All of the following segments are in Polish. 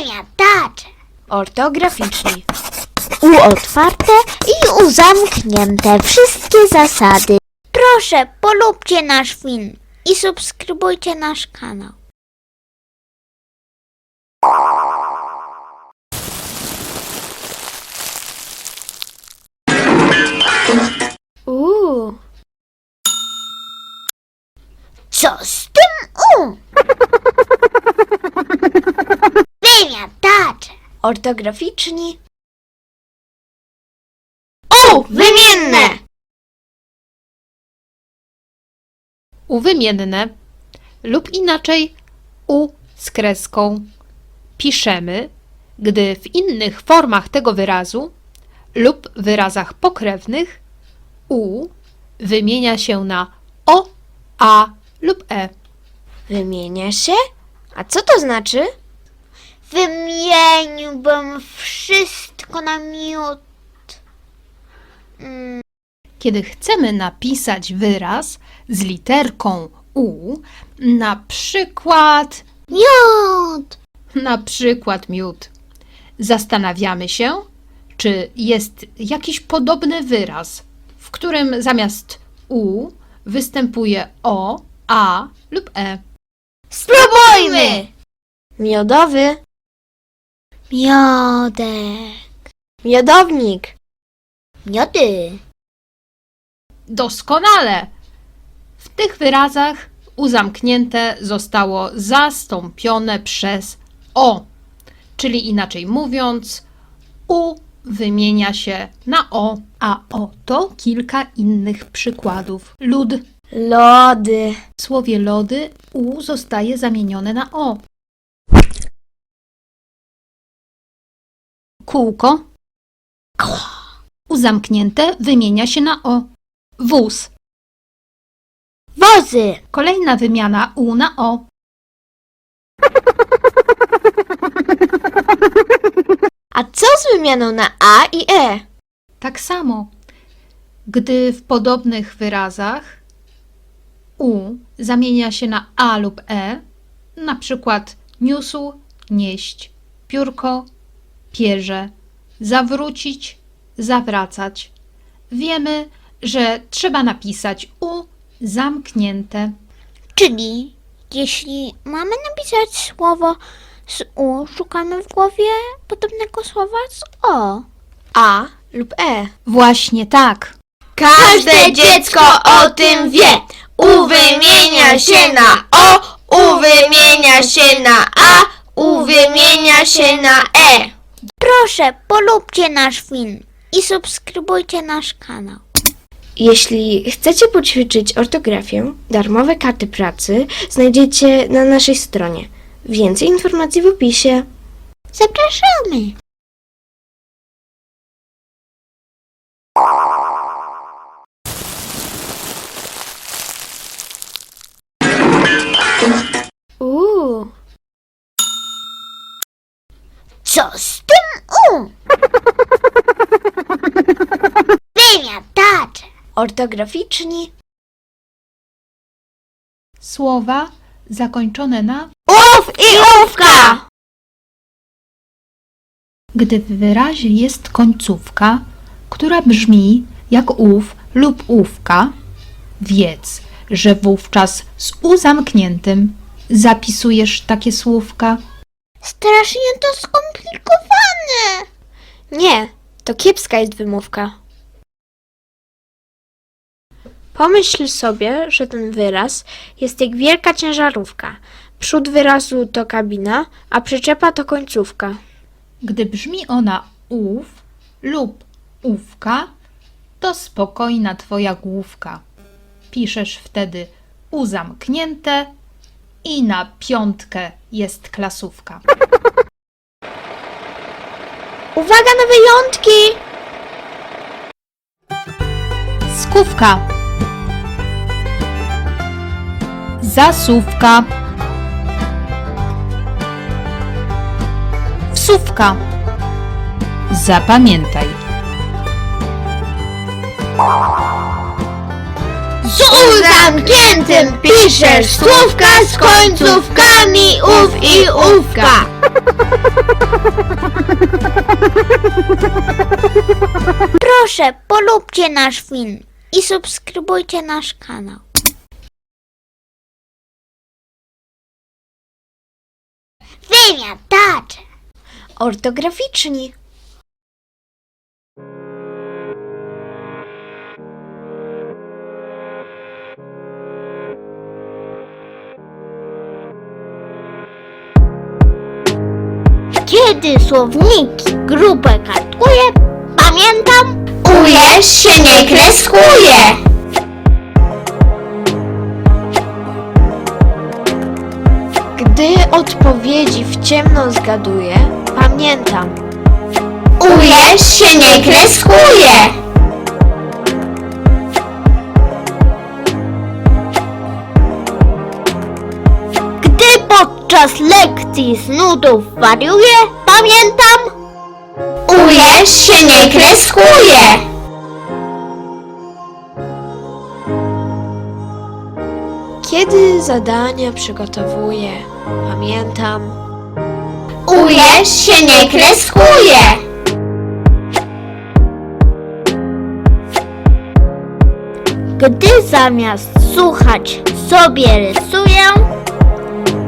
Wymiatacze. Ortograficzni. U otwarte i u zamknięte wszystkie zasady. Proszę, polubcie nasz film i subskrybujcie nasz kanał. Uuu. Co z tym u? Wymiatacze. Ortograficzni. U, wymienne. uwymienne lub inaczej u z kreską piszemy, gdy w innych formach tego wyrazu lub wyrazach pokrewnych u wymienia się na o, a lub e. Wymienia się? A co to znaczy? Wymieniłbym wszystko na miód. Mm, Kiedy chcemy napisać wyraz z literką u, na przykład miód. Na przykład miód. Zastanawiamy się, czy jest jakiś podobny wyraz, w którym zamiast u występuje o, a lub e. Spróbujmy. Miodowy. Miodek. Miodownik. Miody. Doskonale! W tych wyrazach u zamknięte zostało zastąpione przez o, czyli inaczej mówiąc, u wymienia się na o, a oto kilka innych przykładów. Lód Lody. W słowie lody u zostaje zamienione na o. Kółko. U zamknięte wymienia się na o. Wóz. Wozy. Kolejna wymiana u na o. A co z wymianą na a i e? Tak samo. Gdy w podobnych wyrazach u zamienia się na a lub e, na przykład niósł, nieść, piórko, pierze, zawrócić, zawracać. Wiemy, że trzeba napisać u zamknięte. Czyli jeśli mamy napisać słowo z U, szukamy w głowie podobnego słowa z O. A lub e. Właśnie tak. Każde dziecko o tym wie. U wymienia się na o, u wymienia się na a, u wymienia się na e. Proszę, polubcie nasz film i subskrybujcie nasz kanał. Jeśli chcecie poćwiczyć ortografię, darmowe karty pracy znajdziecie na naszej stronie. Więcej informacji w opisie. Zapraszamy! Co z tym U? Wymiatacze. Ortograficzni. Słowa zakończone na Ów i ówka! Gdy w wyrazie jest końcówka, która brzmi jak ów lub ówka, wiedz, że wówczas z u zamkniętym zapisujesz takie słówka. Strasznie to skomplikowane. Nie, to kiepska jest wymówka. Pomyśl sobie, że ten wyraz jest jak wielka ciężarówka. Przód wyrazu to kabina, a przyczepa to końcówka. Gdy brzmi ona ów lub ówka, to spokojna twoja główka. Piszesz wtedy u zamknięte i na piątkę jest klasówka. Uwaga na wyjątki! Skówka. Zasówka. Wsówka. Zapamiętaj. Z U zamkniętym piszesz słówka z końcówkami ów i ówka. Proszę, polubcie nasz film i subskrybujcie nasz kanał. Wymiatacze! Ortograficzni. Kiedy słowniki grupę kartkuje, pamiętam, Ujesz się nie kreskuje. Gdy odpowiedzi w ciemno zgaduję, pamiętam. Ujesz się nie kreskuje. gdy podczas lekcji z nudów wariuję, pamiętam, Ujesz się nie kreskuje. Kiedy zadania przygotowuję, pamiętam. Ujesz się nie kreskuje. gdy zamiast słuchać sobie rysuję,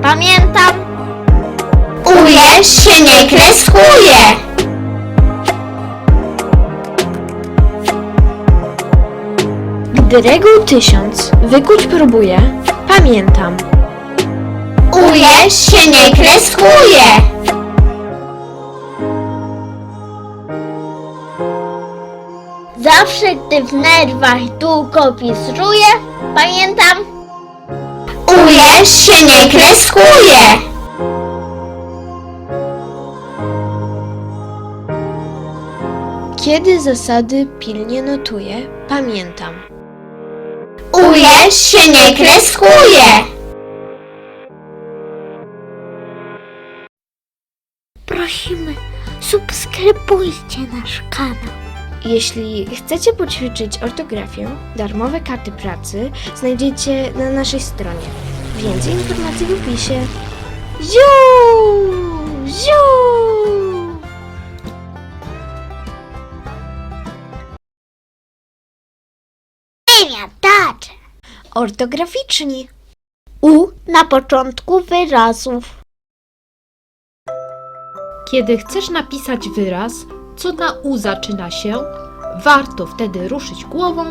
pamiętam, Ujesz się nie kreskuje. Gdy reguł tysiąc wykuć próbuję, pamiętam. Ujesz się nie kreskuje. zawsze gdy w nerwach długopis żuję, pamiętam, Ujesz się nie kreskuje. Kiedy zasady pilnie notuję, pamiętam. Ujesz się nie kreskuje. prosimy, subskrybujcie nasz kanał. Jeśli chcecie poćwiczyć ortografię, darmowe karty pracy znajdziecie na naszej stronie. Więcej informacji w opisie. Ziu! Ziu! Ortograficzni. U na początku wyrazów. Kiedy chcesz napisać wyraz, co na U zaczyna się, warto wtedy ruszyć głową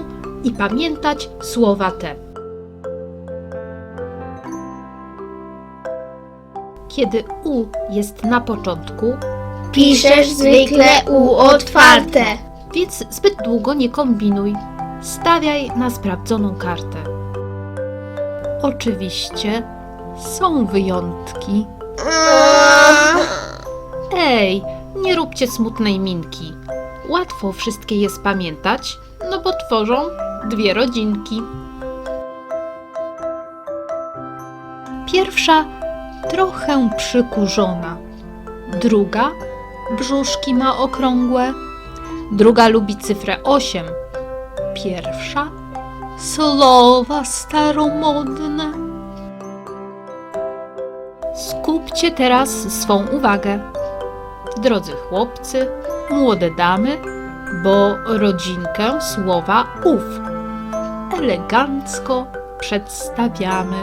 i pamiętać słowa te. Kiedy U jest na początku, Piszesz zwykle U otwarte. więc zbyt długo nie kombinuj. Stawiaj na sprawdzoną kartę. Oczywiście są wyjątki. Ej, nie róbcie smutnej minki. Łatwo wszystkie je spamiętać, no bo tworzą dwie rodzinki. Pierwsza trochę przykurzona, druga brzuszki ma okrągłe, druga lubi cyfrę 8, pierwsza słowa staromodne. Skupcie teraz swą uwagę. Drodzy chłopcy, młode damy, bo rodzinkę słowa ów elegancko przedstawiamy.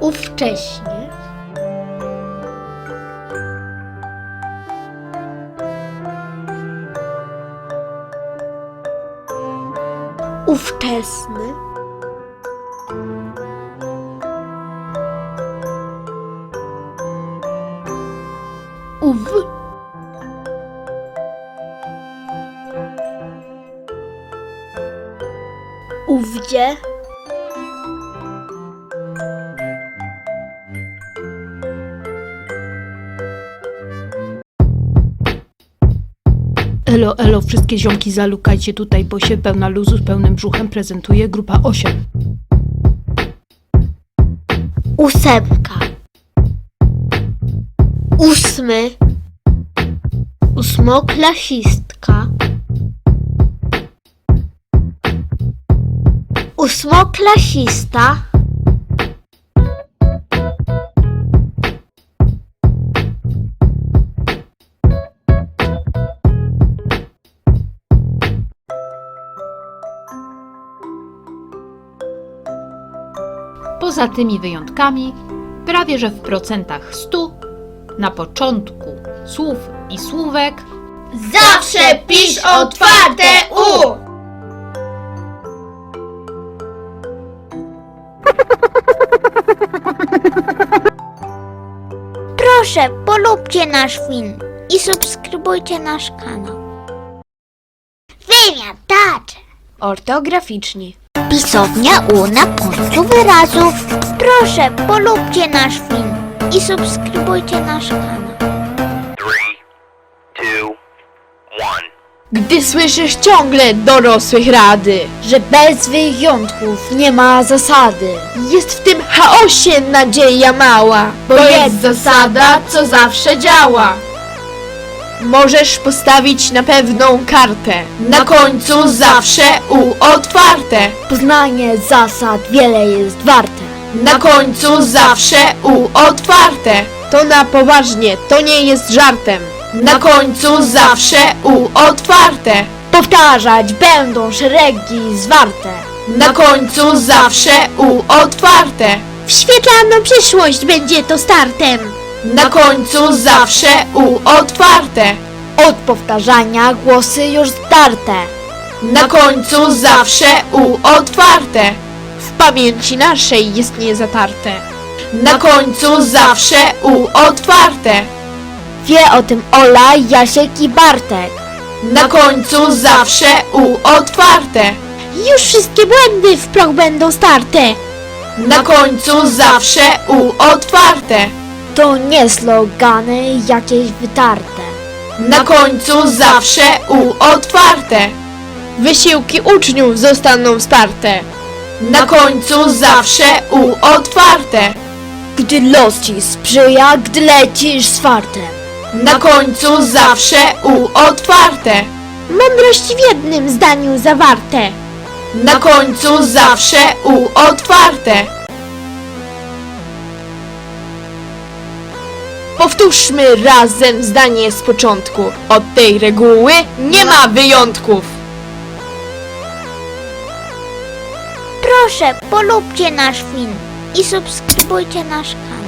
Ówcześnie. Ówczesny. Uw. Ówdzie. Elo, elo, wszystkie ziomki zalukajcie tutaj, bo się pełna luzu z pełnym brzuchem prezentuje grupa 8. Ósemka. Ósmy. Ósmoklasistka. Ósmoklasista. Poza tymi wyjątkami, prawie że w procentach 100, na początku słów i słówek Zawsze pisz otwarte U! Proszę, polubcie nasz film i subskrybujcie nasz kanał. Wymiatacze. Ortograficzni. Pisownia U na końcu wyrazów. Proszę, polubcie nasz film i subskrybujcie nasz kanał. Three, two, one. Gdy słyszysz ciągle dorosłych rady, że bez wyjątków nie ma zasady, jest w tym chaosie nadzieja mała, bo, jest zasada, co zawsze działa. Możesz postawić na pewną kartę. Na końcu zawsze U otwarte. Poznanie zasad wiele jest warte. Na końcu zawsze U otwarte. To na poważnie, to nie jest żartem. Na końcu zawsze U otwarte. Powtarzać będą szeregi zwarte. Na końcu zawsze U otwarte. W świetlaną przyszłość będzie to startem. Na końcu zawsze U otwarte. Od powtarzania głosy już zdarte. Na końcu zawsze U otwarte. W pamięci naszej jest niezatarte. Na końcu zawsze U otwarte. Wie o tym Ola, Jasiek i Bartek. Na końcu zawsze U otwarte. Już wszystkie błędy w proch będą starte. Na końcu zawsze U otwarte. To nie slogany jakieś wytarte. Na końcu zawsze U otwarte. Wysiłki uczniów zostaną wsparte. Na końcu zawsze U otwarte. Gdy los ci sprzyja, gdy lecisz z fartem. Na końcu zawsze U otwarte. Mądrość w jednym zdaniu zawarte. Na końcu zawsze U otwarte. Powtórzmy razem zdanie z początku. Od tej reguły nie ma wyjątków. Proszę, polubcie nasz film i subskrybujcie nasz kanał.